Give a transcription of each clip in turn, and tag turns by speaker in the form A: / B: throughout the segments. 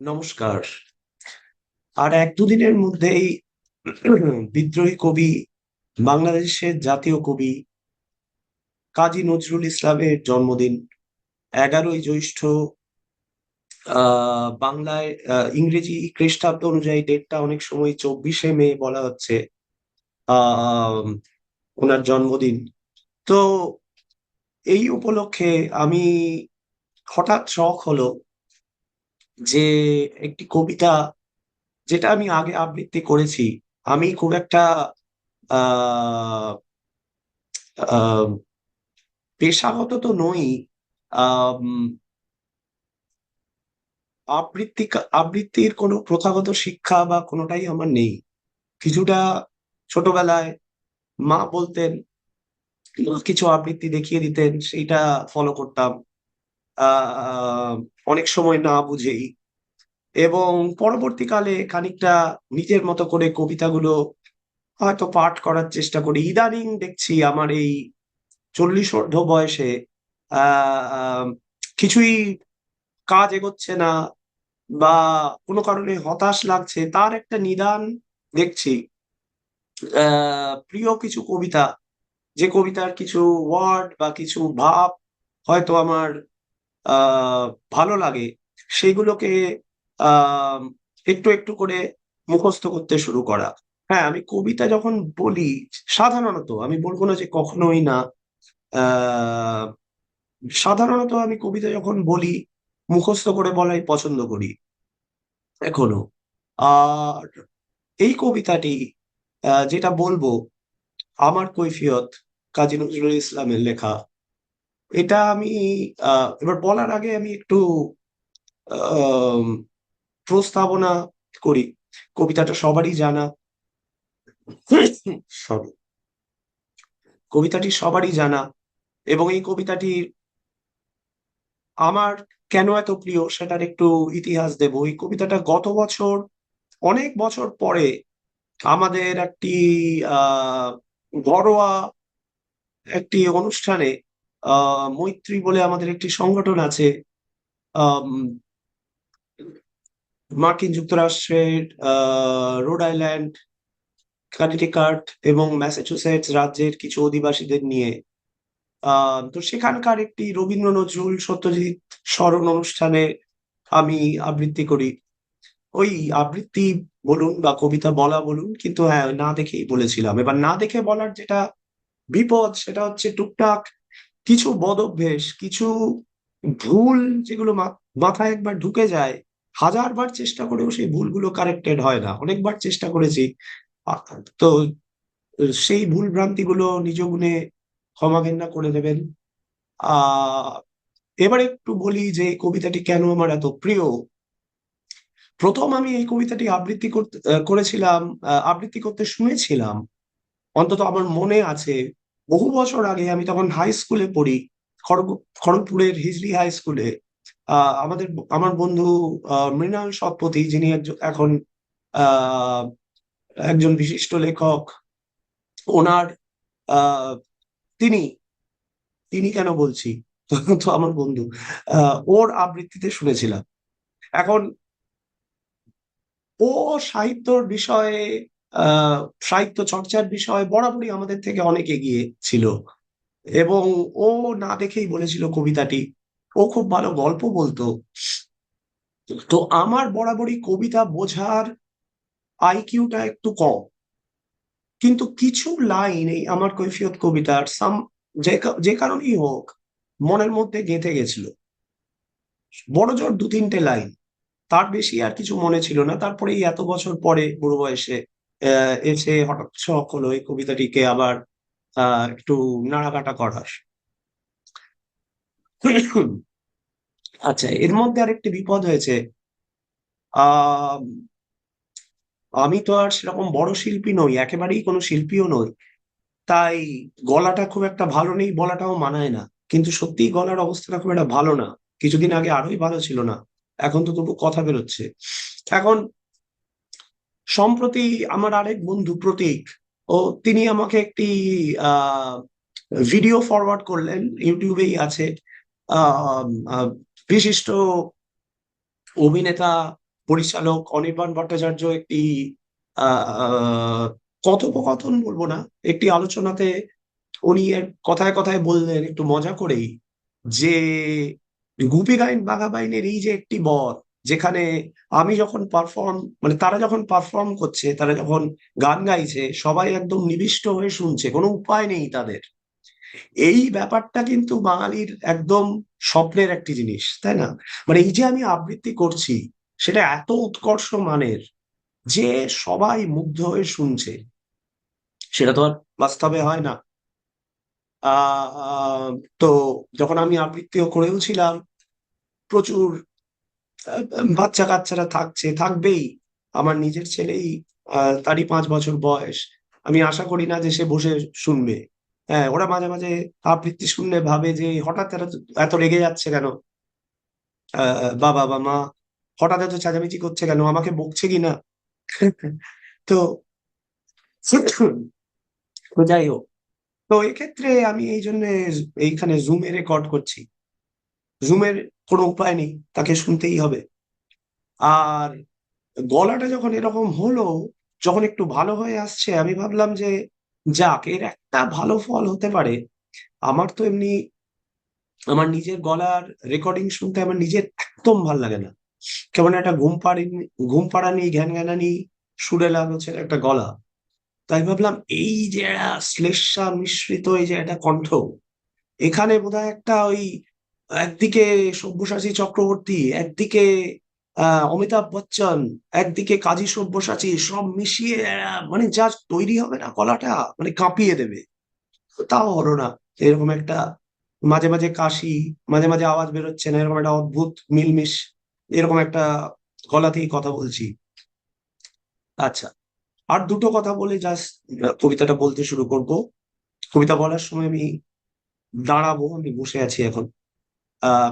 A: নমস্কার। আর এক দুদিনের মধ্যেই বিদ্রোহী কবি, বাংলাদেশের জাতীয় কবি কাজী নজরুল ইসলামের জন্মদিন, এগারোই জ্যৈষ্ঠ বাংলায় ইংরেজি খ্রিস্টাব্দ অনুযায়ী ডেটটা অনেক সময় চব্বিশে মে বলা হচ্ছে ওনার জন্মদিন। তো এই উপলক্ষে আমি হঠাৎ শখ হলো যে একটি কবিতা যেটা আমি আগে আবৃত্তি করেছি, আমি খুব একটা পেশাগত তো নই আবৃত্তি আবৃত্তির কোনো প্রথাগত শিক্ষা বা কোনোটাই আমার নেই। কিছুটা ছোটবেলায় মা বলতেন কিছু আবৃত্তি দেখিয়ে দিতেন, সেইটা ফলো করতাম। অনেক সময় না বুঝেই। এবং পরবর্তীকালে খানিকটা নিজের মতো করে কবিতাগুলো হয়তো পাঠ করার চেষ্টা করি। ইদানিং দেখছি আমার এই চল্লিশ ঊর্ধ্ব বয়সে কিছুই কাজ এগোচ্ছে না বা কোনো কারণে হতাশ লাগছে, তার একটা নিদান দেখছি। প্রিয় কিছু কবিতা, যে কবিতার কিছু ওয়ার্ড বা কিছু ভাব হয়তো আমার ভালো লাগে। সেগুলোকে একটু একটু করে মুখস্থ করতে শুরু করা। হ্যাঁ আমি কবিতা যখন বলি, সাধারণত আমি বলব না যে কখনোই না সাধারণত আমি কবিতা যখন বলি, মুখস্থ করে বলাই পছন্দ করি। এখনও। আর এই কবিতাটি যেটা বলব, আমার কৈফিয়ত কাজী নজরুল ইসলামের লেখা। এটা আমি এবার বলার আগে আমি একটু প্রস্তাবনা করি। কবিতাটা সবারই জানা। সরি। কবিতাটি সবারই জানা এবং এই কবিতাটি আমার কেন এত প্রিয় সেটার একটু ইতিহাস দেব। এই কবিতাটা গত বছর, অনেক বছর পরে আমাদের একটি ঘরোয়া একটি অনুষ্ঠানে মৈত্রী বলে আমাদের একটি সংগঠন আছে মার্কিন যুক্তরাষ্ট্রের রোড আইল্যান্ড, কানেটিকাট এবং ম্যাসাচুসেটস রাজ্যের কিছু অধিবাসীদের নিয়ে। তো সেখানকার একটি রবীন্দ্র নজরুল সত্যজিৎ স্মরণ অনুষ্ঠানে আমি আবৃত্তি করি। ওই আবৃত্তি বলুন বা কবিতা বলা বলুন, কিন্তু হ্যাঁ না দেখেই বলেছিলাম। এবার না দেখে বলার যেটা বিপদ, সেটা হচ্ছে টুকটাক কিছু বদ অভ্যেস, কিছু ভুল যেগুলো মাথায় একবার ঢুকে যায়, হাজারবার চেষ্টা করেও সেই ভুলগুলো কারেক্টেড হয় না। অনেকবার চেষ্টা করেছি। তো সেই ভুল ভ্রান্তিগুলো নিজ গুণে ক্ষমা ঘেন্না করে দেবেন। আহ এবার একটু বলি যে কবিতাটি কেন আমার এত প্রিয়? প্রথম আমি এই কবিতাটি আবৃত্তি করতে করেছিলাম আবৃত্তি করতে শুনেছিলাম। অন্তত আমার মনে আছে বহু বছর আগে আমি তখন হাই স্কুলে পড়ি, খড়গ, খড়গপুরের হিজলি হাই স্কুলে আমাদের, আমার বন্ধু মৃণাল সৎপথী যিনি এখন একজন বিশিষ্ট লেখক, ওনার তিনি তিনি কেন বলছি? তো আমার বন্ধু ওর আবৃত্তিতে শুনেছিলাম। এখন, ও সাহিত্যর বিষয়ে সাহিত্য চর্চার বিষয়ে বরাবরই আমাদের থেকে অনেক এগিয়ে ছিল। এবং ও না দেখেই বলেছিল কবিতাটি। ও খুব ভালো গল্প বলতো। তো আমার বরাবরই কবিতা বোঝার আইকিউটা একটু কম। কিন্তু কিছু লাইন এই আমার কৈফিয়ত কবিতার সাম, যে কারণেই হোক, মনের মধ্যে গেঁথে গেছিল। বড় জোর দু তিনটে লাইন। তার বেশি আর কিছু মনে ছিল না। তারপরে এত বছর পরে বুড়ো বয়সে এসে হঠাৎ শখ হলো এই কবিতাটিকে আবার একটু নাড়াকাটা করার। আচ্ছা এর মধ্যে আরেকটি বিপদ হয়েছে। আমি তো আর সেরকম বড় শিল্পী নই, একেবারেই কোনো শিল্পীও নই। তাই গলাটা খুব একটা ভালো নেই বলাটাও মানায় না। কিন্তু সত্যিই গলার অবস্থাটা খুব একটা ভালো না। কিছুদিন আগে আরোই ভালো ছিল না। এখন তো তবু কথা বেরোচ্ছে। এখন সম্প্রতি আমার আরেক বন্ধু প্রতীক, ও তিনি আমাকে একটি ভিডিও ফরওয়ার্ড করলেন, ইউটিউবেই আছে বিশিষ্ট অভিনেতা, পরিচালক অনির্বাণ ভট্টাচার্য একটি কথোপকথন বলব না, একটি আলোচনাতে উনি এর কথায় কথায় বললেন একটু মজা করেই যে গুপি গাইন বাঘা বাইনের এই যে একটি বর যেখানে আমি যখন পারফর্ম মানে তারা যখন পারফর্ম করছে, তারা যখন গান গাইছে, সবাই একদম নিবিষ্ট হয়ে শুনছে, কোনো উপায় নেই তাদের। এই ব্যাপারটা কিন্তু বাঙালির একদম স্বপ্নের একটি জিনিস, তাই না? মানে এই যে আমি আবৃত্তি করছি, সেটা এত উৎকর্ষ মানের যে সবাই মুগ্ধ হয়ে শুনছে। সেটা তো আর বাস্তবে হয় না। তো যখন আমি আবৃত্তিও করেও ছিলাম প্রচুর বাচ্চা কাচ্চারা থাকছে থাকবেই। আমার নিজের ছেলেই আহ, তারই পাঁচ বছর বয়স। আমি আশা করি না যে সে বসে শুনবে। হ্যাঁ ওরা মাঝে মাঝে আবৃত্তি শুনলে ভাবে যে হঠাৎ এত এত রেগে যাচ্ছে কেন? বাবা বা মা হঠাৎ এত চেঁচামেচি করছে কেন? আমাকে বকছে কিনা তো তো যাই হোক। তো এক্ষেত্রে আমি এই জন্য এইখানে জুমে রেকর্ড করছি। জুমের কোনো উপায় নেই, তাকে শুনতেই হবে। আর গলাটা যখন এরকম হলো, যখন একটু ভালো হয়ে আসছে, আমি ভাবলাম যে, যাক, এর একটা ভালো ফল হতে পারে। আমার তো এমনি, আমার নিজের গলার রেকর্ডিং শুনতে আমার নিজের একদম ভালো লাগে না। কেমন একটা ঘুম পাড়ি, ঘুম পাড়ানি, ঘ্যান ঘ্যানানি, সুরে লাগছে একটা গলা। তাই ভাবলাম, এই যে শ্লেষা মিশ্রিত, এই যে একটা কণ্ঠ, এখানে বোধহয় একটা ওই একদিকে সব্যসাচী চক্রবর্তী, একদিকে আহ অমিতাভ বচ্চন, একদিকে কাজী সব্যসাচী, সব মিশিয়ে মানে যা তৈরি হবে না গলাটা মানে কাঁপিয়ে দেবে। তাও হলো না। এরকম একটা মাঝে মাঝে কাশি, মাঝে মাঝে আওয়াজ বেরোচ্ছে না, এরকম একটা অদ্ভুত মিলমিশ, এরকম একটা গলাতেই কথা বলছি। আচ্ছা আর দুটো কথা বলে জাস্ট কবিতাটা বলতে শুরু করব। কবিতা বলার সময় আমি দাঁড়াবো, আমি বসে আছি এখন।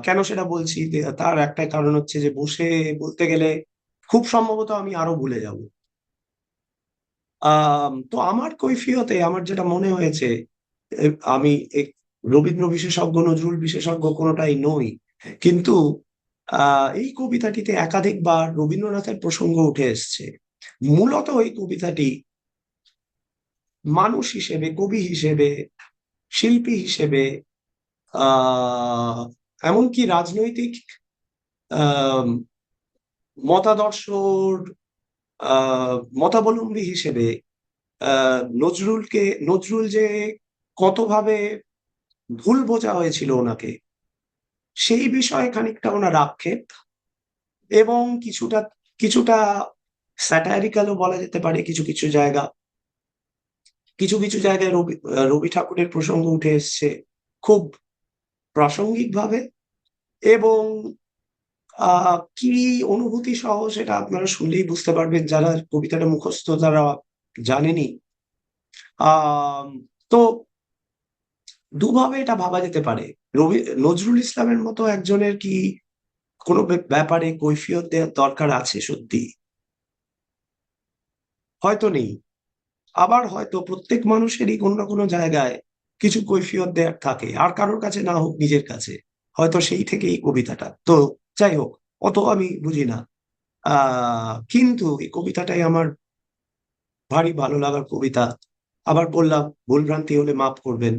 A: কেন সেটা বলছি? তার একটাই কারণ হচ্ছে যে বসে বলতে গেলে খুব সম্ভবত আমি আরও ভুলে যাব। তো আমার কৈফিয়তে আমার যেটা মনে হয়েছে আমি রবীন্দ্র বিশেষজ্ঞ, নজরুল বিশেষজ্ঞ কোনোটাই নই। কিন্তু এই কবিতাটিতে একাধিকবার রবীন্দ্রনাথের প্রসঙ্গ উঠে এসছে। মূলত এই কবিতাটি মানুষ হিসেবে, কবি হিসেবে, শিল্পী হিসেবে আহ এমনকি রাজনৈতিক মতাদর্শর মতাবলম্বী হিসেবে নজরুলকে, নজরুল যে কতভাবে ভুল বোঝা হয়েছিল ওনাকে, সেই বিষয়ে খানিকটা ওনার আক্ষেপ এবং কিছুটা কিছুটা স্যাটারিক্যালও বলা যেতে পারে কিছু কিছু জায়গা, কিছু কিছু জায়গায় রবি রবি ঠাকুরের প্রসঙ্গ উঠে এসছে। খুব প্রাসঙ্গিক ভাবে এবং কি অনুভূতি সহ সেটা আপনারা শুনলেই বুঝতে পারবেন যারা কবিতাটা মুখস্থ তারা জানেনি। তো দুভাবে এটা ভাবা যেতে পারে। নজরুল ইসলামের মতো একজনের কি কোনো ব্যাপারে কৈফিয়ত দেওয়ার দরকার আছে সত্যি? হয়তো নেই। আবার হয়তো প্রত্যেক মানুষেরই কোনো না কোনো জায়গায় কিছু কৈফিয়ত দেয়ার থাকে। আর কারোর কাছে না হোক, নিজের কাছে। হয়তো সেই থেকেই কবিতাটা। তো যাই হোক, অত আমি বুঝি না। কিন্তু এই কবিতাটাই আমার ভারী ভালো লাগার কবিতা। আবার বললাম, ভুলভ্রান্তি হলে মাফ করবেন।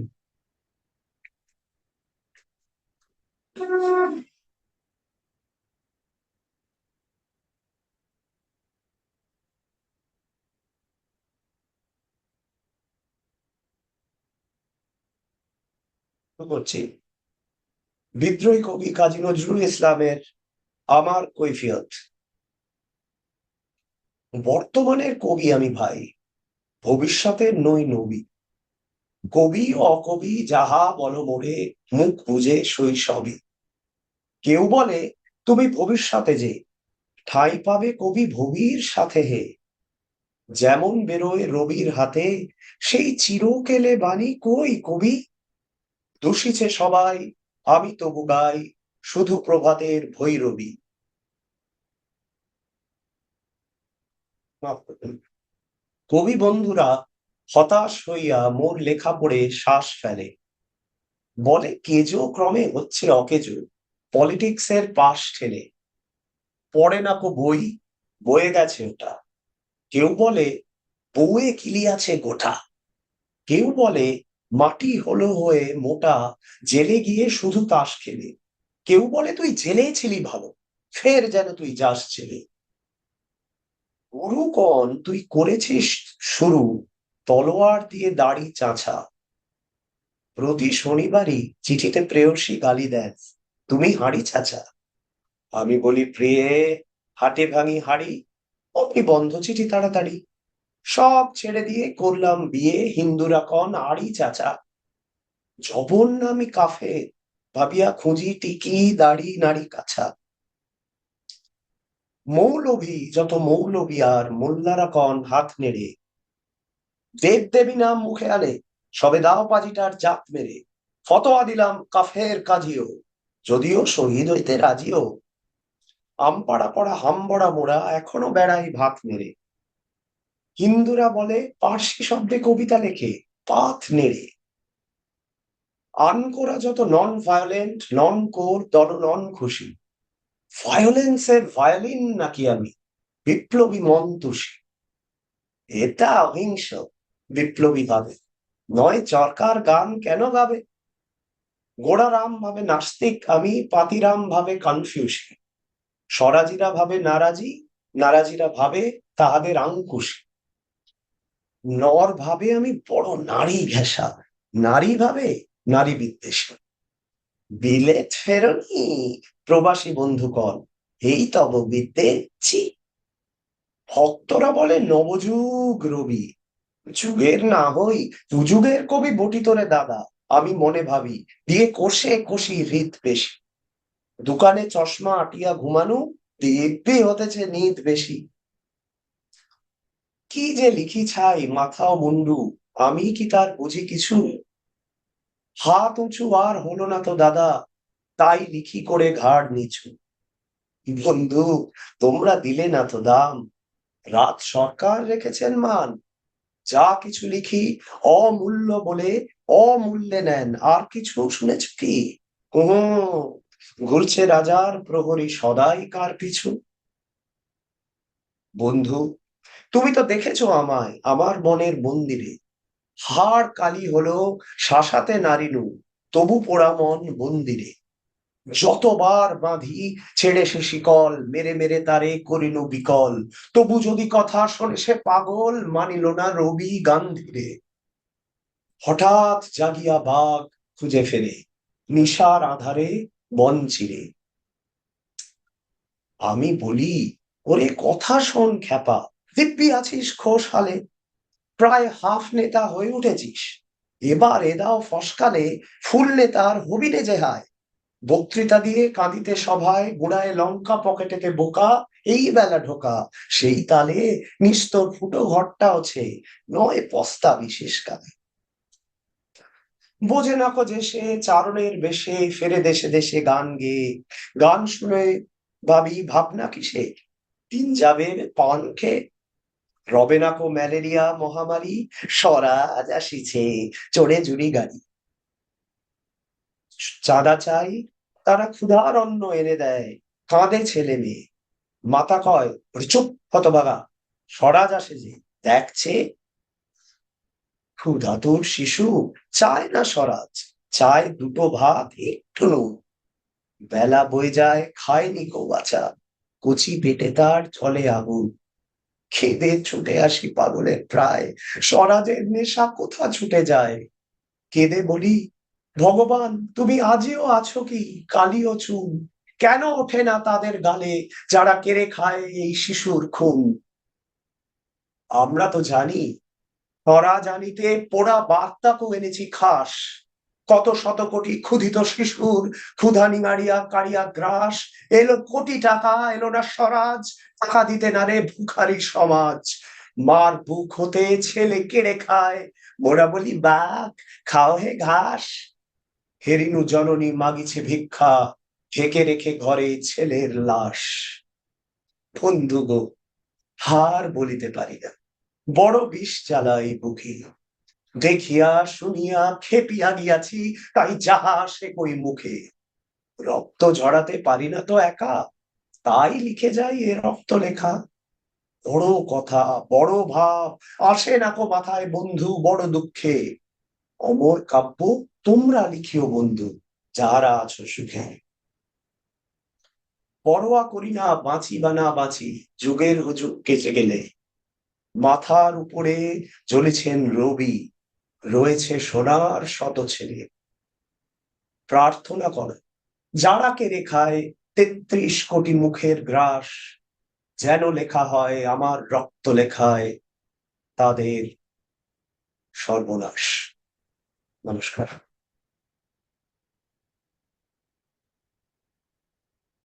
A: করছি। বিদ্রোহী কবি কাজী নজরুল ইসলামের আমার কৈফিয়ত। বর্তমানের কবি আমি ভাই ভবিষ্যতের নই নবী। কবি অকবি যাহা বলো মোরে, মুখ বুঝে শৈশবই কেউ বলে, তুমি ভবিষ্যতে যে, ঠাঁই পাবে কবি ভবির সাথে হে। যেমন বেরোয় রবির হাতে, সেই চিরকেলে বাণী কই কবি? দূষিছে সবাই, আমি তবু গাই, শুধু প্রভাতের ভৈরবী। কবি বন্ধুরা হতাশ হইয়া মোর লেখা পড়ে শ্বাস ফেলে। বলে, কেজো ক্রমে হচ্ছে অকেজো পলিটিক্সের পাশ ঠেলে। পড়ে না কো বই, বয়ে গেছে ওটা। কেউ বলে, বউয়ে কিলিয়াছে গোটা। কেউ বলে মাটি হলো হয়ে মোটা, জেলে গিয়ে শুধু তাস খেলে। কেউ বলে, তুই জেলে ছিলি ভালো, ফের যেন তুই যাস ছেলে গুরুকণ তুই করেছিস শুরু, তলোয়ার দিয়ে দাড়ি চাঁচা প্রতি শনিবারই চিঠিতে প্রেয়সী গালি দেন, তুমি হাঁড়ি চাচা আমি বলি, প্রিয়ে, হাটে ভাঙি হাড়ি অমনি বন্ধ চিঠি তাড়াতাড়ি। সব ছেড়ে দিয়ে করলাম বিয়ে, হিন্দুরা কন আড়ি চাচা। জবন আমি কাফে, ভাবিয়া খুঁজি টিকি দাড়ি নাড়ি কাছা। মৌলভী, যত মৌলভী আর মোল্লারা কন হাত নেড়ে। দেব দেবী নাম মুখে আলে সবে দাও পাজিটার জাত মেরে। ফতোয়া দিলাম কাফের কাজিও, যদিও শহীদ হইতে রাজিও। আমপাড়া পড়া হামবড়া মোড়া এখনও বেড়াই ভাত মেরে হিন্দুরা বলে পার্সি শব্দে কবিতা লেখে, পাথ নেড়ে। আনকোরা যত নন ভায়োলেন্ট নন কোর তত নন খুশি ভায়োলেন্সের ভায়োলিন নাকি আমি, বিপ্লবী মন মন্তুষী। এটা অহিংস, বিপ্লবী ভাবে। নয় চরকার গান কেন গাবে? গোড়ারাম ভাবে নাস্তিক আমি, পাতিরাম ভাবে কনফিউশন স্বরাজিরা ভাবে নারাজি, নারাজিরা ভাবে তাহাদের আঙ্কুশি নর ভাবে আমি বড় নারী ঘেঁষা। নারী ভাবে নারী বিদ্বেষ। বিলেত ফেরনি, প্রবাসী বন্ধুকণ এই তব বিদ্যে ভক্তরা বলে, নবযুগ রবি, যুগের না হই, যুগের কবি বটি তোরে দাদা, আমি মনে ভাবি, দিয়ে কষে কষি হৃদ বেশি দোকানে চশমা আটিয়া ঘুমানো, দিব্যি হতেছে নিদ বেশি। কি যে লিখি ছাই, মাথা মুন্ডু, আমি কি তার বুঝি কিছু? হাত উঁচু আর হলো না তো দাদা, তাই লিখি করে ঘাড় নিচু। বন্ধু, তোমরা দিলে না তো দাম। রাত সরকার রেখেছেন মান। যা কিছু লিখি অমূল্য বলে অমূল্যে নেন। আর কিছু শুনেছ কি? ঘুরছে রাজার প্রহরী সদাই কার পিছু? বন্ধু তুমি তো দেখেছ আমায়, আমার মনের মন্দিরে। হাড় কালি হলো শাসাতে নারিনু তবু পোড়া মন মন্দিরে। যতবার বাঁধি ছেড়ে সে শিকল, মেরে মেরে তারে করিনু বিকল। তবু যদি কথা শোনে সে পাগল, মানিল না রবি গান্ধীরে। হঠাৎ জাগিয়া বাঘ খুঁজে ফেরে, নিশার আধারে বন চিরে। আমি বলি, ওরে কথা শোন খ্যাপা দিব্যি আছিস খোশহালে প্রায় হাফ নেতা হয়ে উঠেছিস। এবার এদাও ফসকালে ফুল নেতার হবিনে যে হায় বক্তৃতা দিয়ে কাঁদিতে সভায় গোড়ায় লঙ্কা পকেটেতে বোকা, এই বেলা ঢোকা। সেই তালে নিস্তর ফুটো ঘরটা আছে নয় পস্তা বিশেষ কালে। বোঝে না কো যে সে চারণের বেশে ফেরে দেশে দেশে গান গেয়ে। গান শুনে ভাবি, ভাবনা কিসে তিন যাবে পান খেয়ে রবে না ম্যালেরিয়া মহামারী স্বরাজ আসিছে চড়ে জুড়ি গাড়ি। চাঁদা চাই, তারা ক্ষুধার অন্ন এনে দেয়, কাঁদে ছেলে মেয়ে। মাতা কয় চুপ হতবাগা স্বরাজ আসে যে দেখছে? ক্ষুধাতুর শিশু, চায় না স্বরাজ চায় দুটো ভাত, একটু নুন। বেলা বয়ে যায়, খায়নি কো বাচ্চা কচি পেটে তার চলে আগুন। খেদে ছুটে আসি পাগলের প্রায়। স্বরাজের নেশা কোথা ছুটে যায়? কেঁদে বলি, ভগবান, তুমি আজও আছো কি? কালিও চুন। কেন ওঠে না তাদের গালে যারা কেড়ে খায় এই শিশুর খুন? আমরা তো জানি পরা জানিতে পোড়া বার্তাকেও এনেছি খাস। কত শত কোটি ক্ষুধিত শিশুর ক্ষুধা নিঙাড়িয়া কাড়িয়া গ্রাস। এলো কোটি টাকা, এলো না স্বরাজ। টাকা দিতে না রে ভুখারি সমাজ। মার বুক হতে ছেলে কেড়ে খায়। মোরা বলি বাঘ খাও হে ঘাস। হেরিনু জননী মাগিছে ভিক্ষা। ঢেকে রেখে ঘরে ছেলের লাশ। বন্ধু গো হার বলিতে পারি না। বড় বিষ জ্বালাই বুকে। দেখিয়া শুনিয়া খেপিয়া গিয়াছি, তাই যাহা সে কই মুখে। রক্ত ঝরাতে পারি না তো একা, তাই লিখে যাই এ রক্ত লেখা বড় কথা, বড় ভাব, আসে না কো মাথায় বন্ধু, বড় দুঃখে। অমর কাব্য তোমরা লিখিও বন্ধু, যারা আছো সুখে। পরোয়া করি না, বাঁচি বা না বাঁচি, যুগের হুজুগ কেচে গেলে। মাথার উপরে জ্বলেছেন রবি রয়েছে সোনার শত ছেলে। প্রার্থনা করে যারা কে রেখায় তেত্রিশ কোটি মুখের গ্রাস, যেন লেখা হয় আমার রক্ত লেখায় তাদের সর্বনাশ। নমস্কার।